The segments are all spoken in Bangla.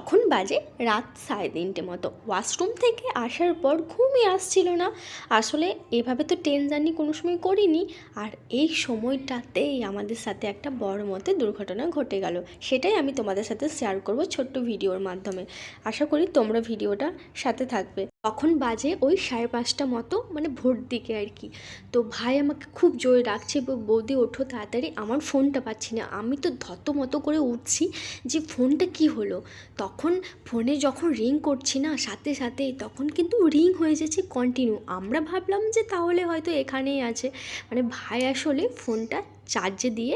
তখন বাজে রাত সাড়ে তিনটে মতো। ওয়াশরুম থেকে আসার পর ঘুমই আসছিল না। আসলে এভাবে তো ট্রেন জার্নি কোনো সময় করিনি। আর এই সময়টাতেই আমাদের সাথে একটা বড় মতে দুর্ঘটনা ঘটে গেল। সেটাই আমি তোমাদের সাথে শেয়ার করব ছোট্ট ভিডিওর মাধ্যমে। আশা করি তোমরা ভিডিওটা সাথে থাকবে। তখন বাজে ওই সাড়ে পাঁচটা মতো মানে ভোর দিকে আর কি। তো ভাই আমাকে খুব জোরে ডাকছে, "বৌ- বৌদি ওঠো তাড়াতাড়ি, আমার ফোনটা পাচ্ছি না। আমি তো ধত মতো করে উঠছি যে ফোনটা কি হলো? তখন ফোনে যখন রিং করছি না, সাথে সাথে তখন কিন্তু রিং হয়ে যাচ্ছে কন্টিনিউ আমরা ভাবলাম যে তাহলে হয়তো এখানেই আছে। মানে ভাই আসলে ফোনটা চার্জে দিয়ে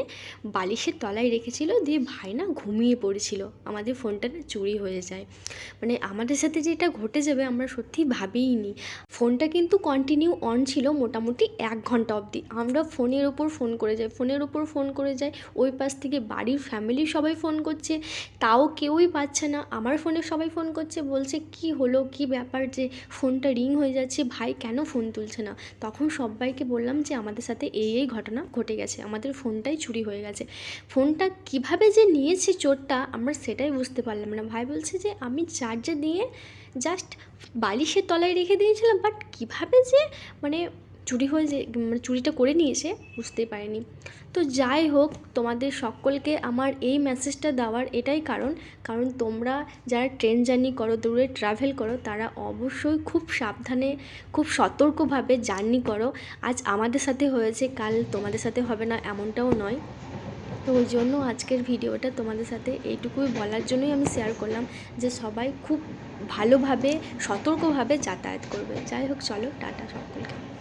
বালিশের তলায় রেখেছিল, দিয়ে ভাই না ঘুমিয়ে পড়েছিল। আমাদের ফোনটা না চুরি হয়ে যায়। মানে আমাদের সাথে যেটা ঘটে যাবে আমরা সত্যি ভাবিইনি। ফোনটা কিন্তু কন্টিনিউ অন ছিল মোটামুটি এক ঘণ্টা অবধি। আমরা ফোনের ওপর ফোন করে যাই, ফোনের ওপর ফোন করে যাই, ওই পাশ থেকে বাড়ির ফ্যামিলি সবাই ফোন করছে, তাও কেউই পাচ্ছে না। আমার ফোনে সবাই ফোন করছে, বলছে, কি হলো? কি ব্যাপার যে ফোনটা রিং হয়ে যাচ্ছে? ভাই কেন ফোন তুলছে না? তখন সবাইকে বললাম যে, আমাদের সাথে এই এই ঘটনা ঘটে গেছে। আমাদের ফোনটাই চুরি হয়ে গেছে। ফোনটা কীভাবে যে নিয়েছে চোরটা আমরা সেটাই বুঝতে পারলাম না। ভাই বলছে যে, আমি চার্জে দিয়ে জাস্ট বালিশের তলায় রেখে দিয়েছিলাম বাট কীভাবে যে মানে চুরি হয়ে যে মানে চুরিটা করে নিয়েছে বুঝতেই পারেনি। তো যাই হোক, তোমাদের সকলকে আমার এই মেসেজটা দেওয়ার এটাই কারণ। কারণ তোমরা যারা ট্রেন জার্নি করো, দূরে ট্রাভেল করো, তারা অবশ্যই খুব সাবধানে, খুব সতর্কভাবে জার্নি করো। আজ আমাদের সাথে হয়েছে, কাল তোমাদের সাথে হবে না, এমনটাও নয়। তো ওই জন্য আজকের ভিডিওটা তোমাদের সাথে এইটুকুই বলার জন্যই আমি শেয়ার করলাম, যে সবাই খুব ভালোভাবে, সতর্কভাবে যাতায়াত করবে। যাই হোক, চলো, টাটা সকলকে।